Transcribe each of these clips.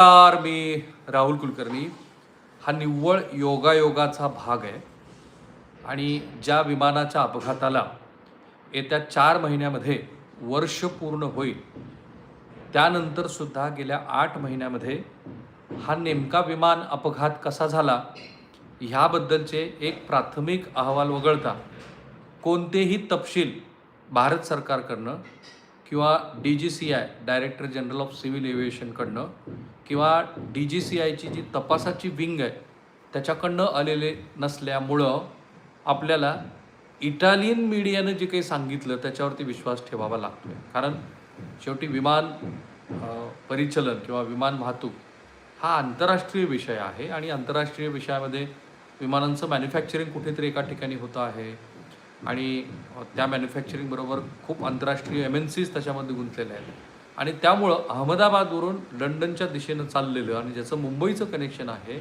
नमस्कार मी राहुल कुलकर्णी. हा निव्वळ योगायोगाचा भाग आहे. आणि ज्या विमानाच्या अपघाताला येत्या चार महिन्यामध्ये वर्ष पूर्ण होईल त्यानंतर सुद्धा गेल्या आठ महिन्यामध्ये हा नेमका विमान अपघात कसा झाला ह्याबद्दलचे एक प्राथमिक अहवाल वगळता कोणतेही तपशील भारत सरकारकडनं किंवा D G C I director general of civil एव्हिएशनकडनं किंवा डी जी सी आयची जी तपासाची विंग आहे त्याच्याकडनं आलेले नसल्यामुळं आपल्याला इटालियन मीडियानं जे काही सांगितलं त्याच्यावरती विश्वास ठेवावा लागतो आहे कारण शेवटी विमान परिचलन किंवा विमान वाहतूक हा आंतरराष्ट्रीय विषय आहे आणि आंतरराष्ट्रीय विषयामध्ये विमानांचं मॅन्युफॅक्चरिंग कुठेतरी एका ठिकाणी होतं आहे आणि त्या मॅन्युफॅक्चरिंगबरोबर खूप आंतरराष्ट्रीय एम एन सीज त्याच्यामध्ये गुंतलेले आहेत. आणि त्यामुळं अहमदाबादवरून लंडनच्या दिशेनं चाललेलं आणि ज्याचं मुंबईचं कनेक्शन आहे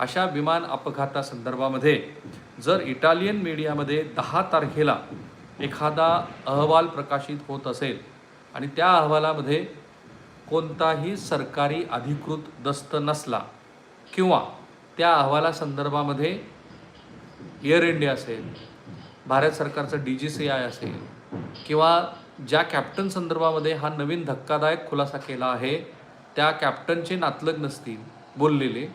अशा विमान अपघातासंदर्भामध्ये जर इटालियन मीडियामध्ये दहा तारखेला एखादा अहवाल प्रकाशित होत असेल आणि त्या अहवालामध्ये कोणताही सरकारी अधिकृत दस्त नसला किंवा त्या अहवालासंदर्भामध्ये एअर इंडिया असेल भारत सरकारचं डी जी सी आय असेल किंवा ज्या कॅप्टन संदर्भामध्ये हा नवीन धक्कादायक खुलासा केला आहे त्या कॅप्टनचे नातलग नसतील बोललेले.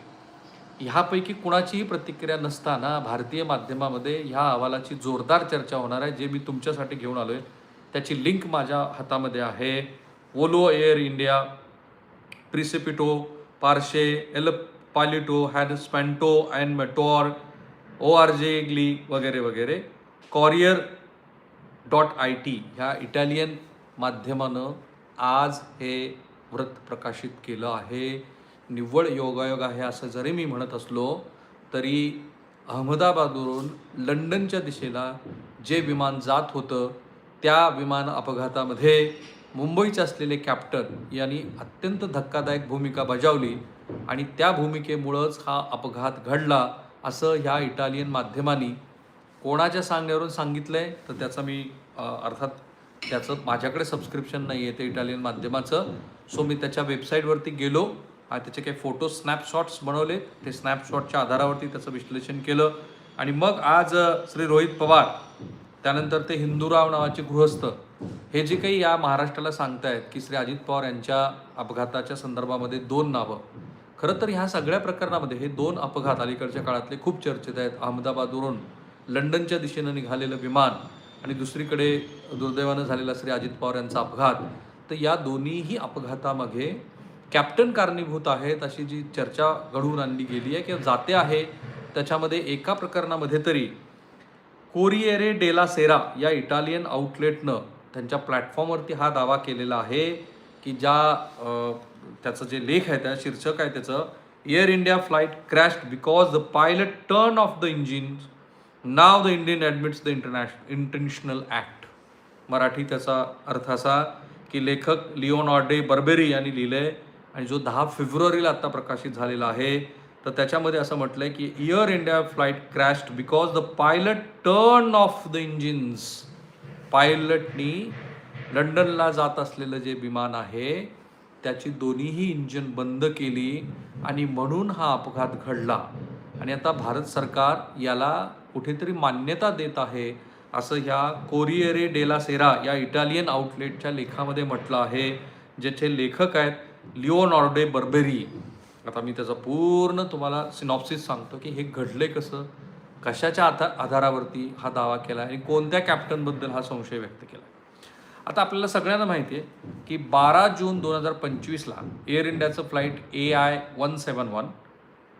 ह्यापैकी कुणाचीही प्रतिक्रिया नसताना भारतीय माध्यमामध्ये ह्या अहवालाची जोरदार चर्चा होणार आहे जे मी तुमच्यासाठी घेऊन आलो आहे त्याची लिंक माझ्या हातामध्ये आहे. ओलो एअर इंडिया प्रिसिपिटो पार्शे एल पालिटो हॅड स्पॅन्टो अँड मेटॉर ओ आर जे ग्ली वगैरे वगैरे. कॉरियर डॉट आय टी ह्या इटालियन माध्यमानं आज हे व्रत प्रकाशित केलं आहे. निव्वळ योगायोग आहे असं जरी मी म्हणत असलो तरी अहमदाबादवरून लंडनच्या दिशेला जे विमान जात होतं त्या विमान अपघातामध्ये मुंबईचे असलेले कॅप्टन यांनी अत्यंत धक्कादायक भूमिका बजावली आणि त्या भूमिकेमुळंच हा अपघात घडला असं ह्या इटालियन माध्यमांनी कोणाच्या सांगण्यावरून सांगितलं आहे तर त्याचा मी अर्थात त्याचं माझ्याकडे सबस्क्रिप्शन नाही आहे ते इटालियन माध्यमाचं. सो मी त्याच्या वेबसाईटवरती गेलो आणि त्याचे काही फोटो स्नॅपशॉट्स बनवले. ते स्नॅपशॉटच्या आधारावरती त्याचं विश्लेषण केलं. आणि मग आज श्री रोहित पवार त्यानंतर ते हिंदूराव नावाचे गृहस्थ हे जे काही या महाराष्ट्राला सांगतायत की श्री अजित पवार यांच्या अपघाताच्या संदर्भामध्ये दोन नावं. खरं तर ह्या सगळ्या प्रकरणामध्ये हे दोन अपघात अलीकडच्या काळातले खूप चर्चेत आहेत. अहमदाबादवरून लंडनच्या दिशेनं निघालेलं विमान आणि दुसरीकडे दुर्दैवानं झालेला श्री अजित पवार यांचा अपघात तर या दोन्हीही अपघातामागे कॅप्टन कारणीभूत आहेत अशी जी चर्चा घडवून आणली गेली आहे किंवा जाते आहे त्याच्यामध्ये एका प्रकरणामध्ये तरी कोरिएरे डेला सेरा या इटालियन आउटलेटनं त्यांच्या प्लॅटफॉर्मवरती हा दावा केलेला आहे की ज्या त्याचं जे लेख आहे त्या शीर्षक आहे त्याचं Air India flight crashed because the pilot turn off the engine now the Indian admits the internat international act Marathi त्याचा अर्थ असा की लेखक लिओनॉर्डे बर्बेरी यांनी लिहिलं आहे आणि जो दहा फेब्रुवारीला आत्ता प्रकाशित झालेला आहे तर त्याच्यामध्ये असं म्हटलं आहे की Air India flight crashed because the pilot turn off the engines पायलटनी लंडनला जात असलेलं जे विमान आहे त्याची दोन्हीही इंजिन बंद केली आणि म्हणून हा अपघात घडला. आणि आता भारत सरकार याला कुठेतरी मान्यता देत आहे असं ह्या कोरिएरे डेला सेरा या इटालियन आउटलेटच्या लेखामध्ये म्हटलं आहे ज्याचे लेखक आहेत लिओनॉर्डे बर्बेरी. आता मी त्याचा पूर्ण तुम्हाला सिनॉप्सिस सांगतो की हे घडले कसं कशाच्या आता आधारावरती हा दावा केला आणि कोणत्या कॅप्टनबद्दल हा संशय व्यक्त केला आता आपल्याला सगळ्यांना माहिती आहे की बारा जून दोन हजार पंचवीसला एअर इंडियाचं flight A I one seven one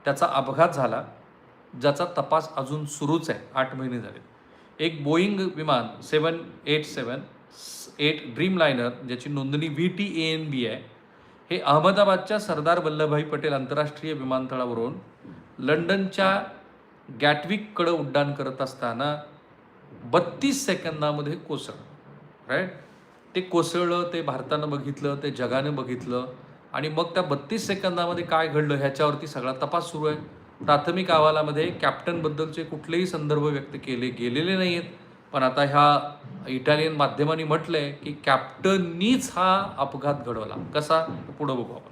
त्याचा अपघात झाला. ज्याचा तपास अजून सुरूच आहे. आठ महिने झाले एक बोईंग विमान seven eight seven eight dreamliner ज्याची नोंदणी V T A N B आहे हे अहमदाबादच्या सरदार वल्लभभाई पटेल आंतरराष्ट्रीय विमानतळावरून लंडनच्या गॅटविककडं उड्डाण करत असताना बत्तीस सेकंदामध्ये कोसळलं राईट ते कोसळलं ते भारतानं बघितलं ते जगानं बघितलं आणि मग त्या बत्तीस सेकंदामध्ये काय घडलं ह्याच्यावरती सगळा तपास सुरू आहे. प्राथमिक अहवालामध्ये कॅप्टनबद्दलचे कुठलेही संदर्भ व्यक्त केले गेलेले नाही आहेत पण आता ह्या इटालियन माध्यमांनी म्हटलंय की कॅप्टननीच हा अपघात घडवला. कसा? पुढं बघू आपण.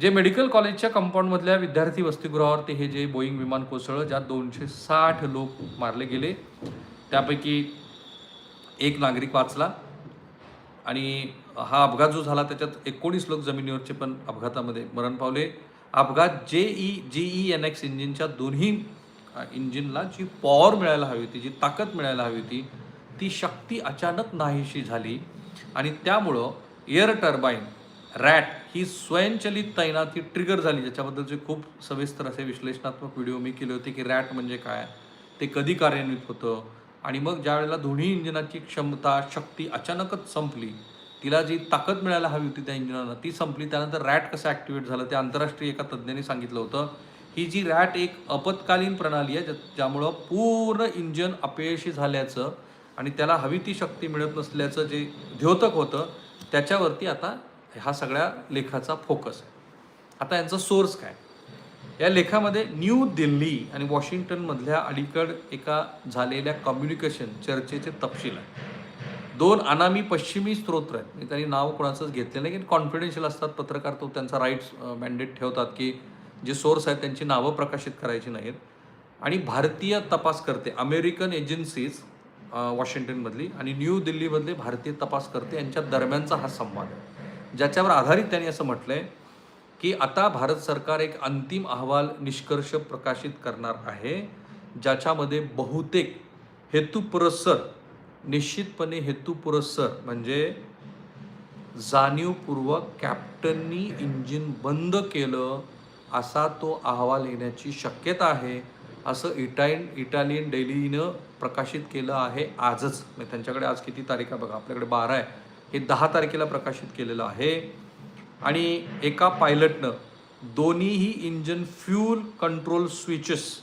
जे मेडिकल कॉलेजच्या कंपाऊंडमधल्या विद्यार्थी वसतिगृहावरती हे जे बोईंग विमान कोसळलं ज्यात दोनशे साठ लोक मारले गेले. त्यापैकी एक नागरिक वाचला आणि हा अपघात जो झाला त्याच्यात एकोणीस लोक जमिनीवरचे पण अपघातामध्ये मरण पावले. अपघात जे ई जे ई एन एक्स इंजिनच्या दोन्ही इंजिनला जी पॉवर मिळायला हवी होती जी ताकद मिळायला हवी होती ती शक्ती अचानक नाहीशी झाली. आणि त्यामुळं एअर टर्बाईन रॅट ही स्वयंचलित तैनाती ट्रिगर झाली. ज्याच्याबद्दलचे खूप सविस्तर असे विश्लेषणात्मक व्हिडिओ मी केले होते की रॅट म्हणजे काय ते कधी कार्यान्वित होतं. आणि मग ज्यावेळेला दोन्ही इंजिनाची क्षमता शक्ती अचानकच संपली तिला जी ताकद मिळायला हवी होती त्या इंजिनाला ती संपली. त्यानंतर रॅट कसं ॲक्टिवेट झालं ते आंतरराष्ट्रीय एका तज्ज्ञांनी सांगितलं होतं. ही जी रॅट एक आपत्कालीन प्रणाली आहे ज्या ज्यामुळं पूर्ण इंजन अपयशी झाल्याचं आणि त्याला हवी ती शक्ती मिळत नसल्याचं जे द्योतक होतं त्याच्यावरती आता हा सगळ्या लेखाचा फोकस आहे. आता यांचा सोर्स काय? या लेखामध्ये न्यू दिल्ली आणि वॉशिंग्टनमधल्या अलीकड एका झालेल्या कम्युनिकेशन चर्चेचे तपशील आहे दोन अनामी पश्चिमी स्त्रोत्र आहेत. म्हणजे त्यांनी नाव कोणाचंच घेतलं नाही की कॉन्फिडेन्शियल असतात पत्रकार तो त्यांचा राईट्स मॅन्डेट ठेवतात की जे सोर्स आहेत त्यांची नावं प्रकाशित करायची नाहीत. आणि भारतीय तपास करते अमेरिकन एजन्सीज वॉशिंग्टनमधली आणि न्यू दिल्लीमधले भारतीय तपास करते यांच्या दरम्यानचा हा संवाद आहे. ज्याच्यावर आधारित त्यांनी असं म्हटलं आहे की आता भारत सरकार एक अंतिम अहवाल निष्कर्ष प्रकाशित करणार आहे ज्याच्यामध्ये बहुतेक हेतुपुरस्सर निश्चितपणे हेतुपुरस्सर म्हणजे जाणीवपूर्वक कॅप्टननी इंजिन बंद केलं असा तो अहवाल येण्याची शक्यता आहे असं इटाईन इटालियन डेलीनं प्रकाशित केलं आहे आजच. म्हणजे त्यांच्याकडे आज किती तारीख आहे बघा आपल्याकडे बारा आहे. हे दहा तारखेला प्रकाशित केलेलं आहे. आणि एका पायलटनं दोन्हीही engine fuel control switches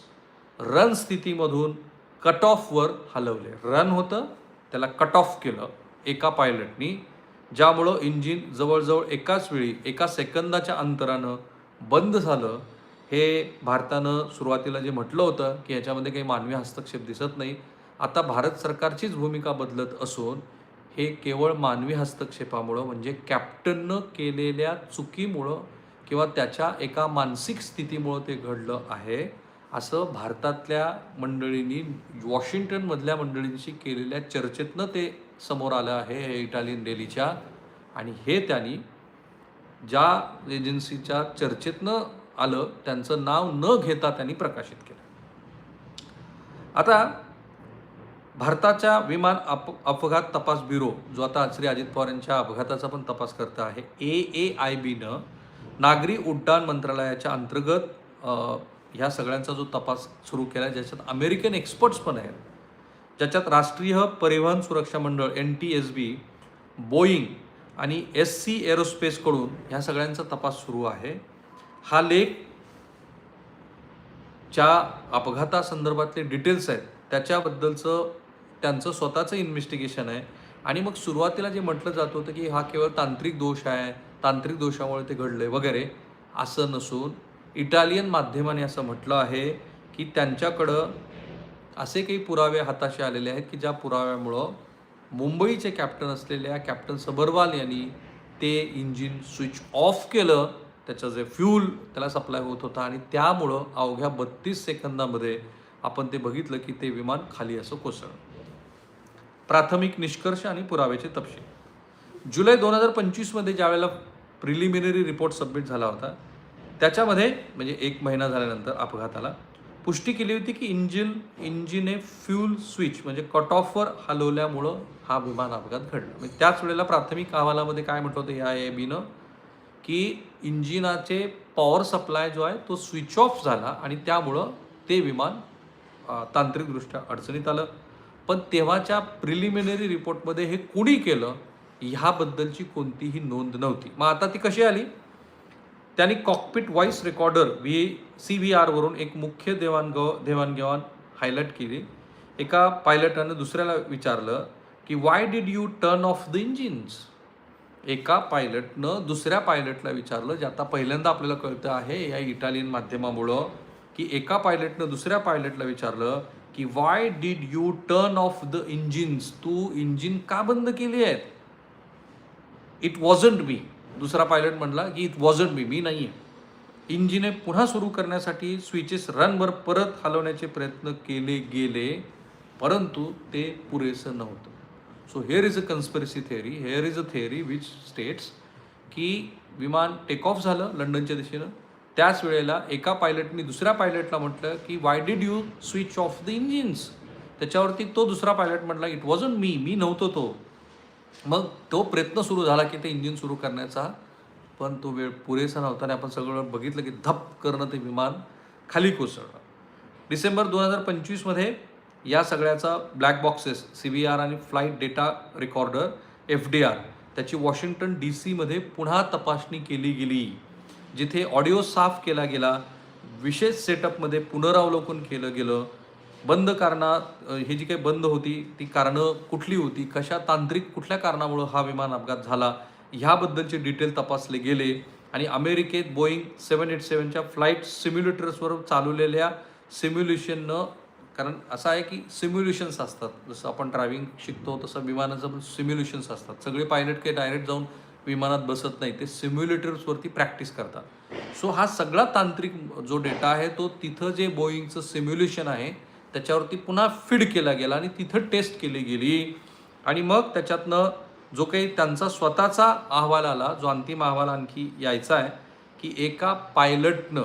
run स्थितीमधून cut ऑफवर हलवले. रन होतं त्याला कट ऑफ केलं एका पायलटनी ज्यामुळं इंजिन जवळजवळ एकाच वेळी एका सेकंदाच्या अंतरानं बंद झालं. हे भारतानं सुरुवातीला जे म्हटलं होतं की याच्यामध्ये काही मानवी हस्तक्षेप दिसत नाही आता भारत सरकारचीच भूमिका बदलत असून हे केवळ मानवी हस्तक्षेपामुळं म्हणजे कॅप्टननं केलेल्या चुकीमुळं किंवा त्याच्या एका मानसिक स्थितीमुळं ते घडलं आहे. असं भारतातल्या मंडळींनी वॉशिंग्टनमधल्या मंडळींशी केलेल्या चर्चेतनं ते समोर आलं आहे हे इटालियन डेलीच्या. आणि हे त्यांनी ज्या एजन्सीच्या चर्चेतनं आलं त्यांचं नाव न घेता त्यांनी प्रकाशित केलं. आता भारताच्या विमान अप अपघात तपास ब्युरो जो आता श्री अजित पवार यांच्या अपघाताचा पण तपास करत आहे ए ए आय बीनं नागरी उड्डाण मंत्रालयाच्या अंतर्गत ह्या सगळ्यांचा जो तपास सुरू केला आहे ज्याच्यात अमेरिकन एक्सपर्ट्स पण आहेत ज्याच्यात राष्ट्रीय परिवहन सुरक्षा मंडळ N T S B Boeing आणि एस सी एरोस्पेसकडून ह्या सगळ्यांचा तपास सुरू आहे. हा लेख ज्या अपघातासंदर्भातले डिटेल्स आहेत त्याच्याबद्दलचं त्यांचं स्वतःचं इन्व्हेस्टिगेशन आहे. आणि मग सुरुवातीला जे म्हटलं जात होतं की हा केवळ तांत्रिक दोष आहे तांत्रिक दोषामुळे ते घडले वगैरे असं नसून इटालियन माध्यमाने असं म्हटलं आहे की त्यांच्याकडं असे काही पुरावे हाताशी आलेले आहेत की ज्या पुराव्यामुळं मुंबईचे कॅप्टन असलेल्या कॅप्टन सबरवाल यांनी ते इंजिन स्विच ऑफ केलं त्याचं जे फ्यूल त्याला सप्लाय होत होता आणि त्यामुळं अवघ्या बत्तीस सेकंदामध्ये आपण ते बघितलं की ते विमान खाली असं कोसळलं. प्राथमिक निष्कर्ष आणि पुराव्याचे तपशील. जुलै दोन हजार पंचवीसमध्ये ज्यावेळेला प्रिलिमिनरी रिपोर्ट सबमिट झाला होता त्याच्यामध्ये म्हणजे एक महिना झाल्यानंतर अपघाताला पुष्टी केली होती की इंजिन इंजिने फ्यूल स्विच म्हणजे कट ऑफवर हलवल्यामुळं हा विमान अपघात घडला. म्हणजे त्याच वेळेला प्राथमिक अहवालामध्ये काय म्हटलं होतं या ए बीनं की इंजिनाचे पॉवर सप्लाय जो आहे तो स्विच ऑफ झाला आणि त्यामुळं ते विमान तांत्रिकदृष्ट्या अडचणीत आलं. पण तेव्हाच्या प्रिलिमिनरी रिपोर्टमध्ये हे कुणी केलं? ह्याबद्दलची कोणतीही नोंद नव्हती. मग आता ती कशी आली? त्यांनी cockpit voice recorder V C V आरवरून एक मुख्य देवाणगव देवाणघेवाण हायलाईट केली. एका पायलटानं दुसऱ्याला विचारलं की why did you turn off the engines एका पायलटनं दुसऱ्या पायलटला विचारलं जे आता पहिल्यांदा आपल्याला कळतं आहे या इटालियन माध्यमामुळं की एका पायलटनं दुसऱ्या पायलटला विचारलं की why did you turn off the engines Tu engine का बंद केली आहेत? इट वॉजंट मी दुसरा पायलट म्हणला की इट वॉजंट मी मी नाही आहे इंजिने पुन्हा सुरू करण्यासाठी स्विचेस रनवर परत हलवण्याचे प्रयत्न केले गेले परंतु ते पुरेसं नव्हतं. So here is a conspiracy theory here is a theory which states की विमान टेक ऑफ झालं लंडनच्या दिशेनं. त्याच वेळेला एका पायलटनी दुसऱ्या पायलटला म्हटलं की why did you switch off the engines त्याच्यावरती तो दुसरा पायलट म्हटला इट वॉजन मी मी नव्हतो तो. मग तो प्रयत्न सुरू झाला की ते इंजिन सुरू करण्याचा पण तो वेळ पुरेसा नव्हता आणि आपण सगळं बघितलं की धप करणं ते विमान खाली कोसळलं. डिसेंबर दोन हजार पंचवीसमध्ये या सगळ्याचा black boxes C B R आणि flight data recorder F D R त्याची वॉशिंग्टन डी सीमध्ये पुन्हा तपासणी केली गेली जिथे ऑडिओ साफ केला गेला विशेष सेटअपमध्ये पुनरावलोकन केलं गेलं बंद कारणात हे ही जी काही बंद होती ती कारणं कुठली होती? कशा तांत्रिक कुठल्या कारणामुळं हा विमान अपघात झाला? ह्याबद्दलचे डिटेल तपासले गेले आणि अमेरिकेत बोईंग सेवन एट सेवनच्या फ्लाईट सिम्युलेटर्सवर चालवलेल्या सिम्युलेशननं कारण असं आहे की सिम्युलेशन्स असतात. जसं आपण ड्रायव्हिंग शिकतो तसं विमानाचं पण सिम्युलेशन्स असतात. सगळे पायलट काही डायरेक्ट जाऊन विमानात बसत नाही. ते सिम्युलेटर्सवरती प्रॅक्टिस करतात. सो हा सगळा तांत्रिक जो डेटा आहे तो तिथं जे बोईंगचं सिम्युलेशन आहे त्याच्यावरती पुन्हा फीड केला गेला आणि तिथं टेस्ट केली गेली. आणि मग त्याच्यातनं जो काही त्यांचा स्वतःचा अहवाल आला जो अंतिम अहवाल आणखी यायचा आहे की एका पायलटनं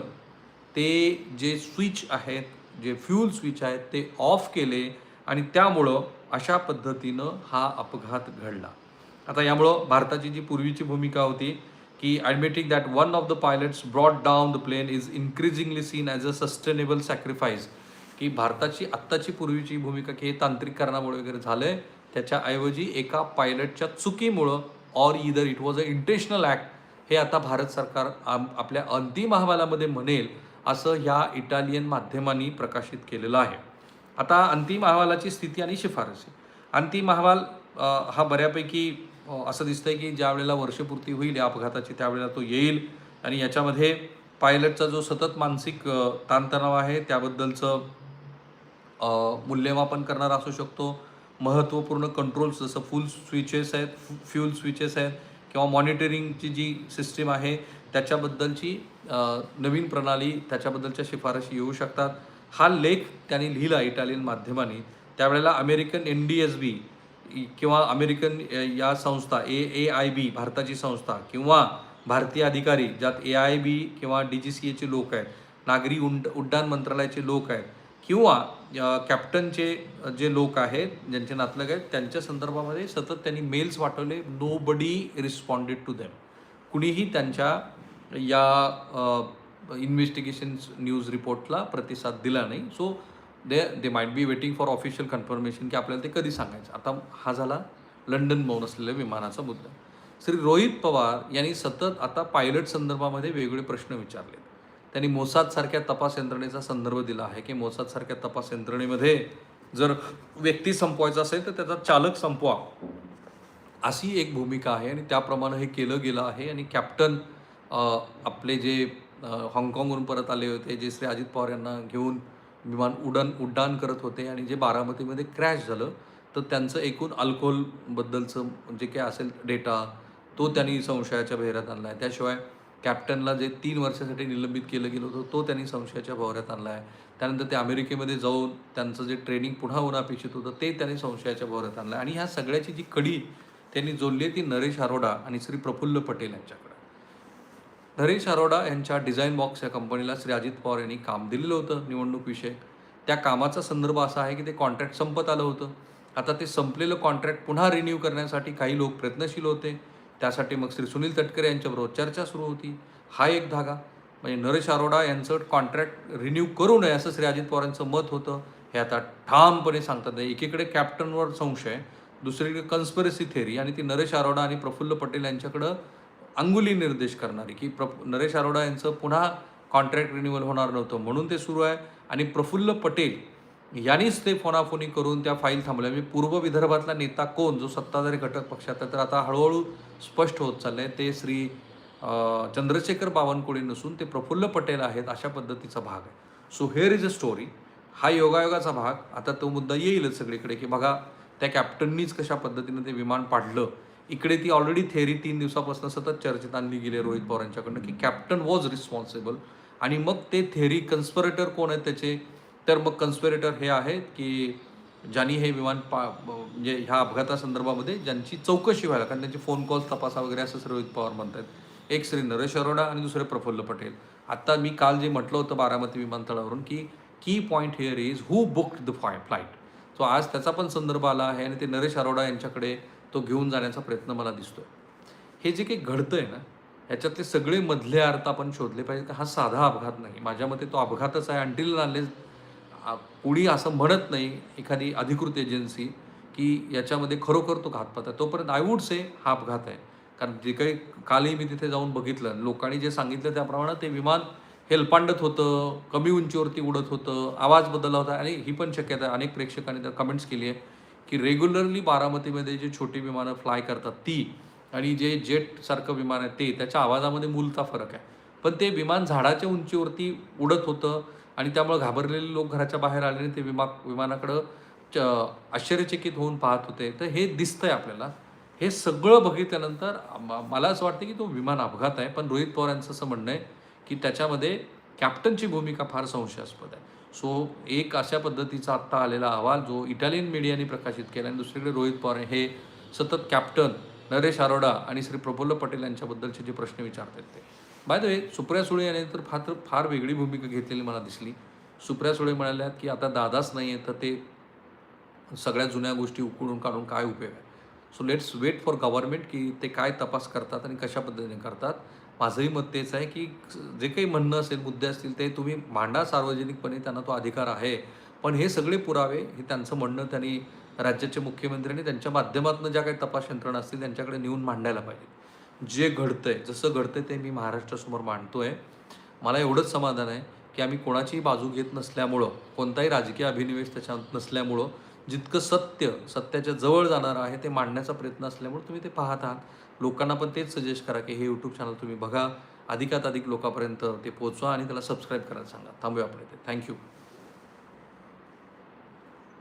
ते जे स्विच आहेत जे फ्यूल स्विच आहेत ते ऑफ केले आणि त्यामुळं अशा पद्धतीनं हा अपघात घडला. आता यामुळं भारताची जी पूर्वीची भूमिका होती की admitting that one of the pilots brought down the plane is increasingly seen as a sustainable sacrifice की भारताची आत्ताची पूर्वीची भूमिका की हे तांत्रिक कारणामुळे वगैरे आहे त्याच्याऐवजी एका पायलटच्या चुकीमुळं or either it was a intentional act हे आता भारत सरकार आपल्या अंतिम अहवालामध्ये म्हणेल असं ह्या इटालियन माध्यमांनी प्रकाशित केलेलं आहे. आता अंतिम अहवालाची स्थिती आणि शिफारसी. अंतिम अहवाल हा बऱ्यापैकी असं दिसतंय की ज्या वेळेला वर्षपूर्ती होईल या अपघाताची त्यावेळेला तो येईल. आणि याच्यामध्ये पायलटचा जो सतत मानसिक ताणतणाव आहे त्याबद्दलचं मूल्यमापन करणारा असू शकतो. महत्त्वपूर्ण कंट्रोल्स जसं फुल स्विचेस आहेत फ्यूल स्विचेस आहेत किंवा मॉनिटरिंगची जी सिस्टीम आहे त्याच्याबद्दलची नवीन प्रणाली त्याच्याबद्दलच्या शिफारशी येऊ शकतात. हा लेख त्यांनी लिहिला इटालियन माध्यमाने. त्यावेळेला American N D S B किंवा अमेरिकन या संस्था ए ए आय बी भारताची संस्था किंवा भारतीय अधिकारी ज्यात ए आय बी किंवा डी जी सी एचे लोक आहेत नागरी उड्ड उड्डाण मंत्रालयाचे लोक आहेत किंवा कॅप्टनचे जे लोक आहेत ज्यांचे नातलग आहेत त्यांच्या संदर्भामध्ये सतत त्यांनी मेल्स पाठवले. Nobody responded to them कुणीही त्यांच्या या इन्व्हेस्टिगेशन न्यूज रिपोर्टला प्रतिसाद दिला नाही. So they they might be waiting for official confirmation की आपल्याला ते कधी सांगायचं. आता हा झाला लंडन मौन असलेल्या विमानाचा मुद्दा. श्री रोहित पवार यांनी सतत आता पायलट संदर्भामध्ये वेगवेगळे प्रश्न विचारले त्यांनी मोसादसारख्या तपास यंत्रणेचा संदर्भ दिला आहे की मोसादसारख्या तपास यंत्रणेमध्ये जर व्यक्ती संपवायचा असेल तर त्याचा चालक संपवा. अशी एक भूमिका आहे आणि त्याप्रमाणे हे केलं गेलं आहे आणि कॅप्टन आपले जे हाँगकाँगवरून परत आले होते जे श्री अजित पवार यांना घेऊन विमान उड्डाण उड्डाण करत होते आणि जे बारामतीमध्ये क्रॅश झालं तर त्यांचं एकूण अल्कोहोलबद्दलचं जे काय असेल डेटा तो त्यांनी संशयाच्या बहिरात आणला आहे. त्याशिवाय कॅप्टनला जे तीन वर्षासाठी निलंबित केलं गेलं होतं तो त्यांनी संशयाच्या भोवऱ्यात आणला आहे. त्यानंतर ते अमेरिकेमध्ये जाऊन त्यांचं जे ट्रेनिंग पुन्हा होणं अपेक्षित होतं ते त्यांनी संशयाच्या भोवऱ्यात आणलं आणि ह्या सगळ्याची जी कडी त्यांनी जोडली ती नरेश अरोडा आणि श्री प्रफुल्ल पटेल यांच्याकडे. नरेश अरोडा यांच्या डिझाईन बॉक्स या कंपनीला श्री अजित पवार यांनी काम दिलेलं होतं निवडणूक विषयक. त्या कामाचा संदर्भ असा आहे की ते कॉन्ट्रॅक्ट संपत आलं होतं. आता ते संपलेलं कॉन्ट्रॅक्ट पुन्हा रिन्यू करण्यासाठी काही लोक प्रयत्नशील होते. त्यासाठी मग श्री सुनील तटकरे यांच्याबरोबर चर्चा सुरू होती. हा एक धागा. म्हणजे नरेश अरोडा यांचं कॉन्ट्रॅक्ट रिन्यू करू नये असं श्री अजित पवारांचं मत होतं. हे आता ठामपणे सांगतात. नाही एकीकडे कॅप्टनवर संशय दुसरीकडे कन्स्पिरसी थेरी आणि ती नरेश अरोडा आणि प्रफुल्ल पटेल यांच्याकडं अंगुली निर्देश करणारी की प्र नरेश अरोडा यांचं पुन्हा कॉन्ट्रॅक्ट रिन्युअल होणार नव्हतं म्हणून ते सुरू आहे. आणि प्रफुल्ल पटेल यांनीच ते फोनाफोनी करून त्या फाईल थांबल्या म्हणजे पूर्व विदर्भातला नेता कोण? जो सत्ताधारी घटक पक्षात आहे. तर आता हळूहळू स्पष्ट होत चाललंय. ते श्री चंद्रशेखर बावनकुळे नसून ते प्रफुल्ल पटेल आहेत अशा पद्धतीचा भाग आहे. So here is a story हा योगायोगाचा भाग. आता तो मुद्दा येईलच सगळीकडे की बघा त्या कॅप्टननीच कशा पद्धतीनं ते विमान पाडलं. इकडे ती ऑलरेडी थेअरी तीन दिवसापासून सतत चर्चेत आणली गेली आहे रोहित पवारांच्याकडनं की कॅप्टन वॉज रिस्पॉन्सिबल आणि मग ते थेअरी कन्स्परेटर कोण आहेत त्याचे? तर मग कन्स्पिरेटर हे आहेत की ज्यांनी हे विमान पा म्हणजे ह्या अपघातासंदर्भामध्ये ज्यांची चौकशी व्हायला कारण त्यांचे फोन कॉल्स तपासा वगैरे असं श्री रोहित पवार म्हणतात एक श्री नरेश अरोडा आणि दुसरे प्रफुल्ल पटेल. आता मी काल जे म्हटलं होतं बारामती विमानतळावरून की की point here is who book the fi flight so आज त्याचा पण संदर्भ आला आहे आणि ते नरेश अरोडा यांच्याकडे तो घेऊन जाण्याचा प्रयत्न मला दिसतोय. हे जे काही घडतं आहे ना ह्याच्यातले सगळे मधले अर्थ आपण शोधले पाहिजे हा साधा अपघात नाही. माझ्या मते तो अपघातच आहे अंटील अनलेस कुणी असं म्हणत नाही एखादी अधिकृत एजन्सी की याच्यामध्ये खरोखर तो घातपात आहे. तोपर्यंत आय वुड से हा अपघात आहे. कारण जे काही कालही मी तिथे जाऊन बघितलं लोकांनी जे सांगितलं त्याप्रमाणे ते विमान हेलपांडत होतं कमी उंचीवरती उडत होतं आवाज बदलला होता आणि ही पण शक्यता आहे. अनेक प्रेक्षकांनी तर कमेंट्स केली आहे की रेग्युलरली बारामतीमध्ये जे छोटी विमानं फ्लाय करतात ती आणि जे जेटसारखं विमान आहे ते त्याच्या आवाजामध्ये मूलचा फरक आहे. पण ते विमान झाडाच्या उंचीवरती उडत होतं आणि त्यामुळे घाबरलेले लोक घराच्या बाहेर आले आणि ते विमा विमानाकडं च आश्चर्यचकित होऊन पाहत होते. तर हे दिसतंय आपल्याला. हे सगळं बघितल्यानंतर म- मला असं वाटतं की तो विमान अपघात आहे पण रोहित पवार यांचं असं म्हणणं आहे की त्याच्यामध्ये कॅप्टनची भूमिका फार संशयास्पद आहे. सो एक अशा पद्धतीचा आत्ता आलेला अहवाल जो इटालियन मीडियाने प्रकाशित केला आणि दुसरीकडे रोहित पवार हे सतत कॅप्टन नरेश आरोडा आणि श्री प्रफुल्ल पटेल यांच्याबद्दलचे जे प्रश्न विचारतात ते. By the way Supriya Sule यांनी तर फार फार वेगळी भूमिका घेतलेली मला दिसली. सुप्रिया सुळे म्हणाल्या की आता दादाच नाही आहे तर ते सगळ्या जुन्या गोष्टी उकडून काढून काय उपयोग आहे? So let's wait for government की ते काय तपास करतात आणि कशा पद्धतीने करतात. माझंही मत तेच आहे की जे काही म्हणणं असेल मुद्दे असतील ते तुम्ही मांडा सार्वजनिकपणे त्यांना तो अधिकार आहे. पण हे सगळे पुरावे हे त्यांचं म्हणणं त्यांनी राज्याचे मुख्यमंत्र्यांनी त्यांच्या माध्यमातून ज्या काही तपास यंत्रणा असतील त्यांच्याकडे नेऊन मांडायला पाहिजे जे घडतंय जसं घडतंय ते मी महाराष्ट्रासमोर मांडतोय. मला एवढंच समाधान आहे की आम्ही कोणाचीही बाजू घेत नसल्यामुळं कोणताही राजकीय अभिनिवेश त्याच्यात नसल्यामुळं जितकं सत्य सत्याच्या जवळ जाणार आहे ते मांडण्याचा प्रयत्न असल्यामुळे तुम्ही ते पाहत आहात. लोकांना पण तेच सजेस्ट करा की हे यूट्यूब चॅनल तुम्ही बघा. अधिकात अधिक लोकांपर्यंत ते पोचवा आणि त्याला सबस्क्राईब करायला सांगा. थांबूया आपण इथे. थँक्यू